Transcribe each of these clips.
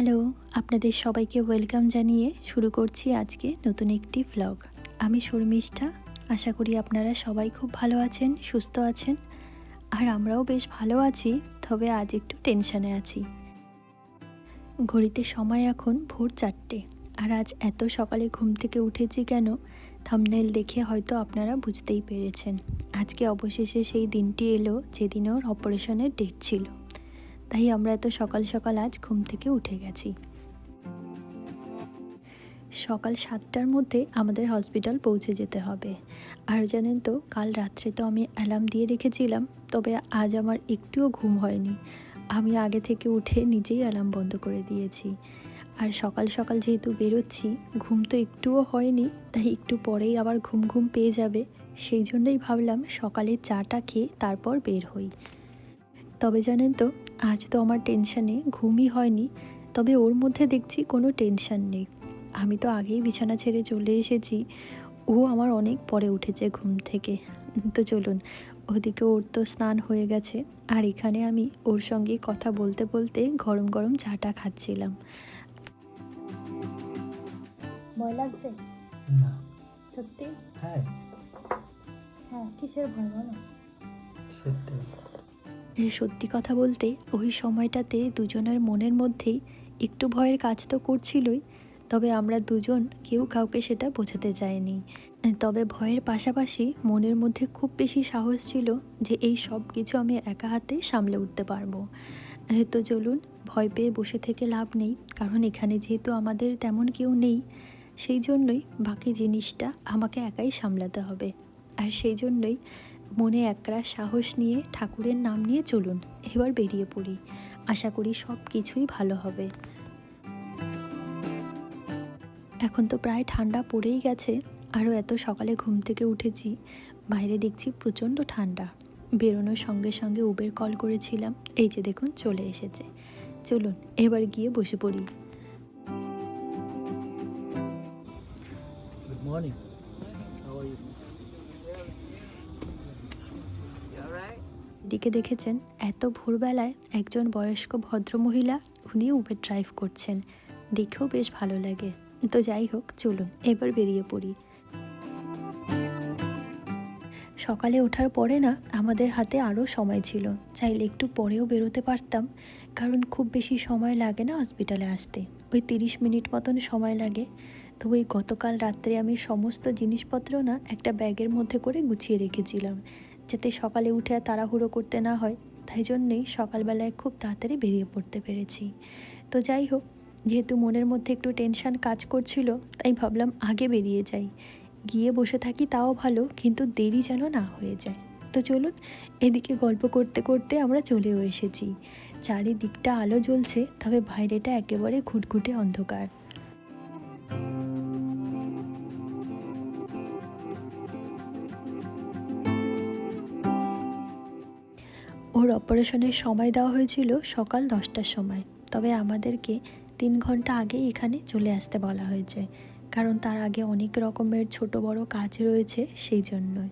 Hello, আপনাদের সবাইকে welcome জানিয়ে শুরু করছি আজকে নতুন একটি ভ্লগ আমি শর্মিষ্ঠা, আশা করি আপনারা সবাই খুব ভালো আছেন, সুস্থ আছেন, আর আমরাও বেশ ভালো আছি, তবে আজ একটু টেনশানে আছি। ঘড়িতে সময় এখন ভোর চারটে, আর আজ এত সকালে ঘুম থেকে উঠেছি কেন থামনেল দেখে হয়তো আপনারা বুঝতেই পেরেছেন। আজকে অবশেষে সেই দিনটি এলো, যেদিন ওর অপারেশনের ডেট ছিল। তাই আমরা এত সকাল সকাল আজ ঘুম থেকে উঠে গেছি। সকাল সাতটার মধ্যে আমাদের হসপিটাল পৌঁছে যেতে হবে। আর জানেন তো, কাল রাত্রে তো আমি অ্যালার্ম দিয়ে রেখেছিলাম, তবে আজ আমার একটুও ঘুম হয়নি। আমি আগে থেকে উঠে নিজেই অ্যালার্ম বন্ধ করে দিয়েছি। আর সকাল সকাল যেহেতু বেরোচ্ছি, ঘুম তো একটুও হয়নি, তাই একটু পরেই আবার ঘুম ঘুম পেয়ে যাবে। সেই জন্যই ভাবলাম সকালে চাটা খেয়ে তারপর বের হই। তবে জানেন তো আজ তো আমার টেনশানে ঘুমই হয়নি তবে ওর মধ্যে দেখছি কোনো টেনশান নেই। আমি তো আগেই বিছানা ছেড়ে চলে এসেছি ও আমার অনেক পরে উঠেছে ঘুম থেকে। তো চলুন ওদিকে ওর তো স্নান হয়ে গেছে আর এখানে আমি ওর সঙ্গে কথা বলতে বলতে গরম গরম চাটা খাচ্ছিলাম। ভয় লাগছে? না। সত্যি? হ্যাঁ। হ্যাঁ কিসের ভয় বলো? এ সত্যি কথা বলতে ওই সময়টাতে দুজনের মনের মধ্যেই একটু ভয়ের কাজ তো করছিলই, তবে আমরা দুজন কেউ কাউকে সেটা বোঝাতে চাইনি। তবে ভয়ের পাশাপাশি মনের মধ্যে খুব বেশি সাহস ছিল যে এই সব কিছু আমি একা হাতে সামলে উঠতে পারব। তো চলুন, ভয় পেয়ে বসে থেকে লাভ নেই, কারণ এখানে যেহেতু আমাদের তেমন কেউ নেই, সেই জন্যই বাকি জিনিসটা আমাকে একাই সামলাতে হবে। আর সেই জন্যই মনে একরা সাহস নিয়ে ঠাকুরের নাম নিয়ে চলুন, এবার বেরিয়ে পড়ি। আশা করি সব কিছুই ভালো হবে। এখন তো প্রায় ঠান্ডা পড়েই গেছে, আরও এত সকালে ঘুম থেকে উঠেছি, বাইরে দেখছি প্রচণ্ড ঠান্ডা। বেরোনোর সঙ্গে সঙ্গে উবের কল করেছিলাম, এই যে দেখুন চলে এসেছে। চলুন, এবার গিয়ে বসে পড়ি। গুড মর্নিং এদিকে দেখেছেন, এত ভোরবেলায় একজন বয়স্ক ভদ্রমহিলা উনি উবের ড্রাইভ করছেন। দেখেও বেশ ভালো লাগে। তো যাই হোক, চলুন, এবার বেরিয়ে পড়ি। সকালে ওঠার পরে না, আমাদের হাতে আরও সময় ছিল। চাইলে একটু পরেও বেরোতে পারতাম, কারণ খুব বেশি সময় লাগে না হসপিটালে আসতে। ওই তিরিশ মিনিট মতন সময় লাগে। তো ওই গতকাল রাত্রে আমি সমস্ত জিনিসপত্র না একটা ব্যাগের মধ্যে করে গুছিয়ে রেখেছিলাম। যাতে সকালে উঠে আর তাড়াহুড়ো করতে না হয়, তাই জন্যেই সকালবেলায় খুব তাড়াতাড়ি বেরিয়ে পড়তে পেরেছি। তো যাই হোক, যেহেতু মনের মধ্যে একটু টেনশন কাজ করছিল, তাই ভাবলাম আগে বেরিয়ে যাই। গিয়ে বসে থাকি তাও ভালো, কিন্তু দেরি যেন না হয়ে যায়। তো চলুন, এদিকে গল্প করতে করতে আমরা চলেও এসেছি। চারিদিকটা আলো জ্বলছে, তবে বাইরেটা একেবারে ঘুটঘুটে অন্ধকার। ওর অপারেশনের সময় দেওয়া হয়েছিল সকাল দশটার সময়। তবে আমাদেরকে তিন ঘণ্টা আগে এখানে চলে আসতে বলা হয়েছে। কারণ তার আগে অনেক রকমের ছোট বড় কাজ রয়েছে সেই জন্যই।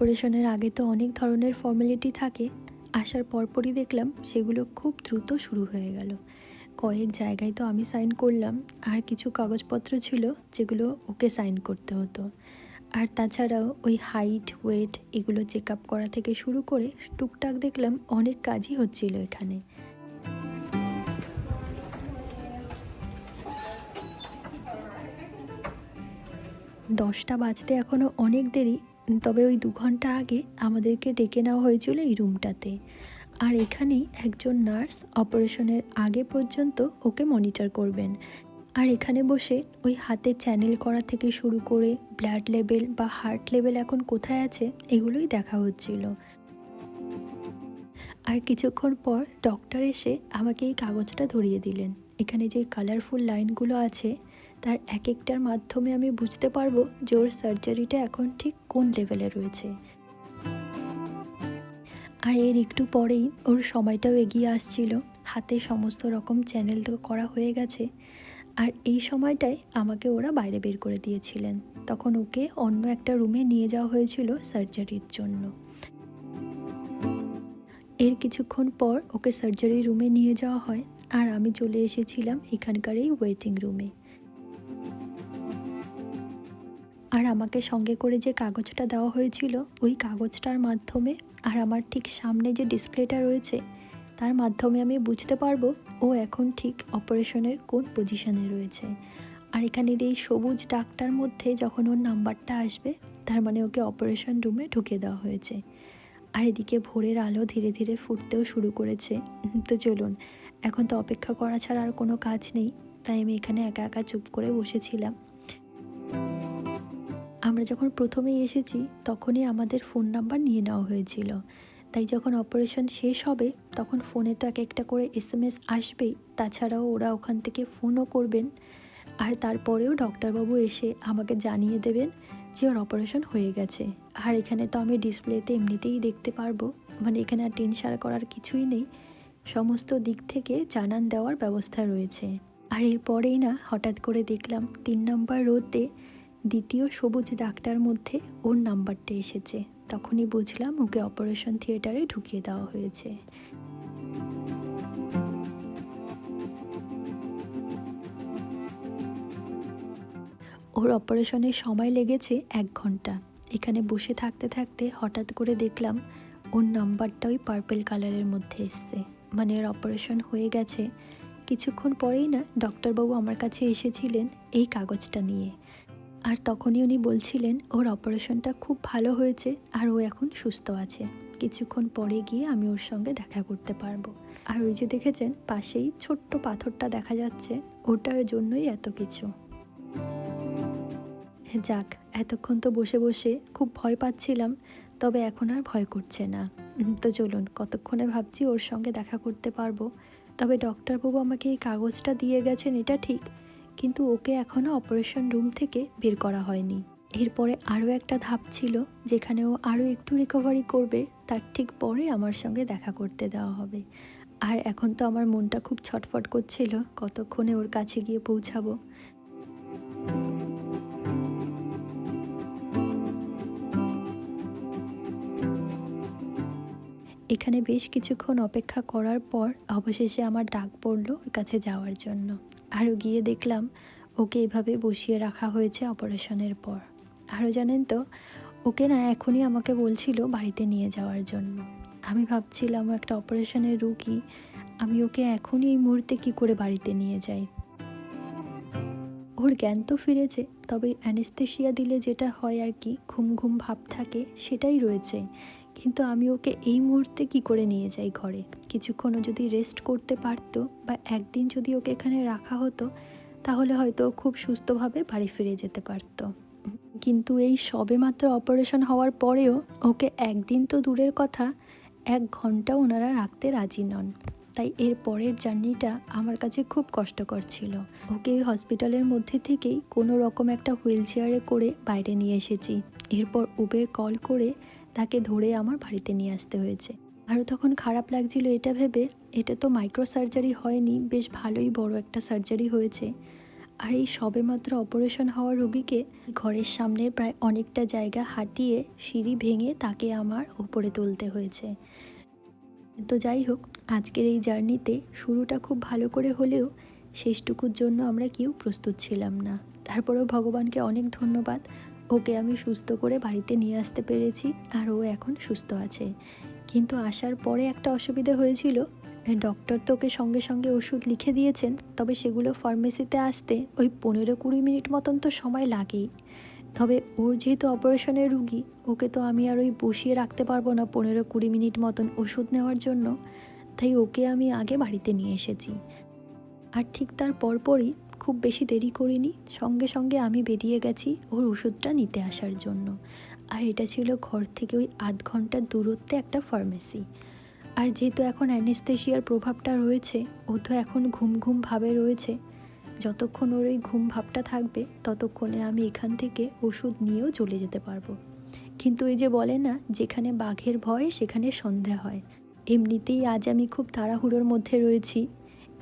অপারেশনের আগে তো অনেক ধরনের ফর্মালিটি থাকে। আসার পরপরই দেখলাম সেগুলো খুব দ্রুত শুরু হয়ে গেল। কয়েক জায়গায় তো আমি সাইন করলাম, আর কিছু কাগজপত্র ছিল যেগুলো ওকে সাইন করতে হতো। আর তাছাড়াও ওই হাইট, ওয়েট এগুলো চেক আপ করা থেকে শুরু করে টুকটাক দেখলাম অনেক কাজই হচ্ছিল এখানে। দশটা বাজতে এখনও অনেক দেরি তবে ওই দু ঘণ্টা আগে আমাদেরকে ডেকে নেওয়া হয়েছিল এই রুমটাতে। আর এখানেই একজন নার্স অপারেশনের আগে পর্যন্ত ওকে মনিটর করবেন। আর এখানে বসে ওই হাতে চ্যানেল করা থেকে শুরু করে ব্লাড লেভেল বা হার্ট লেভেল এখন কোথায় আছে এগুলোই দেখা হচ্ছিল। আর কিছুক্ষণ পর ডক্টর এসে আমাকে এই কাগজটা ধরিয়ে দিলেন। এখানে যে কালারফুল লাইনগুলো আছে তার এক একটার মাধ্যমে আমি বুঝতে পারব যে ওর সার্জারিটা এখন ঠিক কোন লেভেলে রয়েছে। আর এর একটু পরেই ওর সময়টাও এগিয়ে আসছিল। হাতে সমস্ত রকম চ্যানেল তো করা হয়ে গেছে। আর এই সময়টায় আমাকে ওরা বাইরে বের করে দিয়েছিলেন। তখন ওকে অন্য একটা রুমে নিয়ে যাওয়া হয়েছিল সার্জারির জন্য। এর কিছুক্ষণ পর ওকে সার্জারি রুমে নিয়ে যাওয়া হয়। আর আমি চলে এসেছিলাম এখানকার এই ওয়েটিং রুমে আর আমাকে সঙ্গে করে যে কাগজটা দেওয়া হয়েছিল, ওই কাগজটার মাধ্যমে আর আমার ঠিক সামনে যে ডিসপ্লেটা রয়েছে, তার মাধ্যমে আমি বুঝতে পারব ও এখন ঠিক অপারেশনের কোন পজিশনে রয়েছে। আর এখানের এই সবুজ ডাকটার মধ্যে যখন ওর নাম্বারটা আসবে, তার মানে ওকে অপারেশন রুমে ঢুকে দেওয়া হয়েছে। আর এদিকে ভোরের আলো ধীরে ধীরে ফুটতেও শুরু করেছে। তো চলুন, এখন তো অপেক্ষা করা ছাড়া আর কোনো কাজ নেই, তাই আমি এখানে একা একা চুপ করে বসেছিলাম। আমরা যখন প্রথমেই এসেছি, তখনই আমাদের ফোন নাম্বার নিয়ে নেওয়া হয়েছিল। তাই যখন অপারেশন শেষ হবে, তখন ফোনে তো এক একটা করে এস এম এস আসবেই। তাছাড়াও ওরা ওখান থেকে ফোনও করবেন। আর তারপরেও ডক্টরবাবু এসে আমাকে জানিয়ে দেবেন যে ওর অপারেশন হয়ে গেছে। আর এখানে তো আমি ডিসপ্লেতে এমনিতেই দেখতে পারব। মানে এখানে আর টেনশন করার কিছুই নেই। সমস্ত দিক থেকে জানান দেওয়ার ব্যবস্থা রয়েছে। আর এরপরেই না, হঠাৎ করে দেখলাম, তিন নম্বর রোতে দ্বিতীয় সবুজ ডাকটার মধ্যে ওর নাম্বারটা এসেছে। তখনই বুঝলাম ওকে অপারেশন থিয়েটারে ঢুকিয়ে দেওয়া হয়েছে। ওর অপারেশনের সময় লেগেছে এক ঘণ্টা। এখানে বসে থাকতে থাকতে হঠাৎ করে দেখলাম ওর নাম্বারটা ওই পার্পেল কালারের মধ্যে এসছে। মানে ওর অপারেশন হয়ে গেছে। কিছুক্ষণ পরেই না, ডক্টরবাবু আমার কাছে এসেছিলেন এই কাগজটা নিয়ে। আর তখনই উনি বলছিলেন, ওর অপারেশনটা খুব ভালো হয়েছে আর ও এখন সুস্থ আছে। কিছুক্ষণ পরে গিয়ে আমি ওর সঙ্গে দেখা করতে পারব। আর ওই যে দেখেছেন, পাশেই ছোট্ট পাথরটা দেখা যাচ্ছে, ওটার জন্যই এত কিছু। যাক, এতক্ষণ তো বসে বসে খুব ভয় পাচ্ছিলাম, তবে এখন আর ভয় করছে না। তো চলুন, কতক্ষণে ভাবছি ওর সঙ্গে দেখা করতে পারব। তবে ডক্টরবাবু আমাকে এই কাগজটা দিয়ে গেছেন, এটা ঠিক। কিন্তু ওকে এখনও অপারেশন রুম থেকে বের করা হয়নি। এরপরে আরও একটা ধাপ ছিল, যেখানে ও আরও একটু রিকভারি করবে, তার ঠিক পরে আমার সঙ্গে দেখা করতে দেওয়া হবে। আর এখন তো আমার মনটা খুব ছটফট করছিল, কতক্ষণে ওর কাছে গিয়ে পৌঁছাবো। এখানে বেশ কিছুক্ষণ অপেক্ষা করার পর অবশেষে আমার ডাক পড়ল ওর কাছে যাওয়ার জন্য। আরও গিয়ে দেখলাম ওকে এভাবে বসিয়ে রাখা হয়েছে অপারেশনের পর। আরও জানেন তো, ওকে না এখনই আমাকে বলছিল বাড়িতে নিয়ে যাওয়ার জন্য। আমি ভাবছিলাম একটা অপারেশনের রুগী, আমি ওকে এখনই এই মুহূর্তে কী করে বাড়িতে নিয়ে যাই? ওর জ্ঞান তো ফিরেছে, তবে অ্যানেস্থেশিয়া দিলে যেটা হয় আর কি, ঘুম ঘুম ভাব থাকে, সেটাই রয়েছে। কিন্তু আমি ওকে এই মুহূর্তে কি করে নিয়ে যাই ঘরে? কিছুক্ষণও যদি রেস্ট করতে পারতো বা একদিন যদি ওকে এখানে রাখা হতো, তাহলে হয়তো খুব সুস্থভাবে বাড়ি ফিরে যেতে পারতো। কিন্তু এই সবেমাত্র অপারেশন হওয়ার পরেও ওকে একদিন তো দূরের কথা, এক ঘণ্টা ওনারা রাখতে রাজি নন। তাই এর পরের জার্নিটা আমার কাছে খুব কষ্টকর ছিল। ওকে হসপিটালের মধ্যে থেকেই কোনো রকম একটা হুইল চেয়ারে করে বাইরে নিয়ে এসেছি। এরপর উবের কল করে তাকে ধরে আমার বাড়িতে নিয়ে আসতে হয়েছে। আরও তখন খারাপ লাগছিল এটা ভেবে। এটা তো মাইক্রো সার্জারি হয়নি, বেশ ভালোই বড় একটা সার্জারি হয়েছে। আর এই সবেমাত্র অপারেশন হওয়া রোগীকে ঘরের সামনের প্রায় অনেকটা জায়গা হাঁটিয়ে সিঁড়ি ভেঙে তাকে আমার উপরে তুলতে হয়েছে। তো যাই হোক, আজকের এই জার্নিতে শুরুটা খুব ভালো করে হলেও শেষটুকুর জন্য আমরা কেউ প্রস্তুত ছিলাম না। তারপরেও ভগবানকে অনেক ধন্যবাদ। ওকে আমি সুস্থ করে বাড়িতে নিয়ে আসতে পেরেছি আর ও এখন সুস্থ আছে। কিন্তু আসার পরে একটা অসুবিধা হয়েছিল। ডক্টর তো ওকে সঙ্গে সঙ্গে ওষুধ লিখে দিয়েছেন, তবে সেগুলো ফার্মেসিতে আসতে ওই পনেরো কুড়ি মিনিট মতন তো সময় লাগেই। তবে ওর যেহেতু অপারেশনের রুগী, ওকে তো আমি আর ওই বসিয়ে রাখতে পারব না পনেরো কুড়ি মিনিট মতন ওষুধ নেওয়ার জন্য। তাই ওকে আমি আগে বাড়িতে নিয়ে এসেছি। আর ঠিক তার পরপরই খুব বেশি দেরি করিনি। সঙ্গে সঙ্গে আমি বেরিয়ে গেছি ওর ওষুধটা নিতে আসার জন্য। আর এটা ছিল ঘর থেকে ওই আধ ঘণ্টার দূরত্বে একটা ফার্মেসি আর যেহেতু এখন অ্যানেস্থেশিয়ার প্রভাবটা রয়েছে, ও তো এখন ঘুম ঘুম ভাবে রয়েছে। যতক্ষণ ওর ওই ঘুম ভাবটা থাকবে, ততক্ষণে আমি এখান থেকে ওষুধ নিয়েও চলে যেতে পারব। কিন্তু এই যে বলে না, যেখানে বাঘের ভয়, সেখানে সন্ধে হয়। এমনিতেই আজ আমি খুব তাড়াহুড়োর মধ্যে রয়েছি।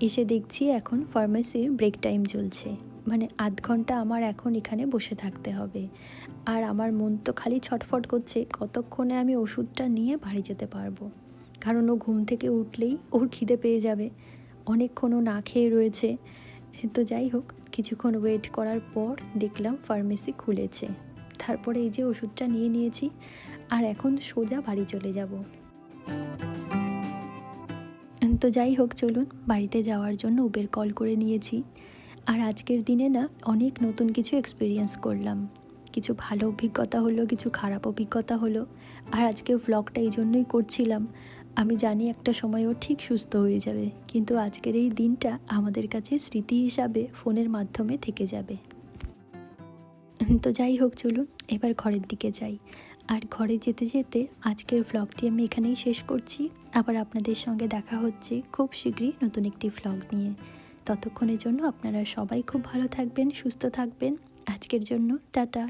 এসে দেখছি এখন ফার্মেসির ব্রেক টাইম চলছে। মানে আধ ঘণ্টা আমার এখন এখানে বসে থাকতে হবে। আর আমার মন তো খালি ছটফট করছে, কতক্ষণে আমি ওষুধটা নিয়ে বাড়ি যেতে পারব? কারণ ও ঘুম থেকে উঠলেই ওর খিদে পেয়ে যাবে। অনেকক্ষণ ও না খেয়ে রয়েছে। তো যাই হোক, কিছুক্ষণ ওয়েট করার পর দেখলাম ফার্মেসি খুলেছে। তারপরে এই যে ওষুধটা নিয়ে নিয়েছি, আর এখন সোজা বাড়ি চলে যাব। তো যাই হোক, চলুন বাড়িতে যাওয়ার জন্য উবের কল করে নিয়েছি। আর আজকের দিনে না অনেক নতুন কিছু এক্সপিরিয়েন্স করলাম। কিছু ভালো অভিজ্ঞতা হলো, কিছু খারাপ অভিজ্ঞতা হলো। আর আজকে ভ্লগটা এই জন্যই করছিলাম। আমি জানি একটা সময় ও ঠিক সুস্থ হয়ে যাবে, কিন্তু আজকের এই দিনটা আমাদের কাছে স্মৃতি হিসাবে ফোনের মাধ্যমে থেকে যাবে। তো যাই হোক, চলুন এবার ঘরের দিকে যাই। আর ঘরে যেতে যেতে আজকের ভ্লগটি আমি এখানেই শেষ করছি। আবার আপনাদের সঙ্গে দেখা হচ্ছে খুব শীঘ্রই নতুন একটি ভ্লগ নিয়ে। ততক্ষণের জন্য আপনারা সবাই খুব ভালো থাকবেন, সুস্থ থাকবেন। আজকের জন্য টাটা।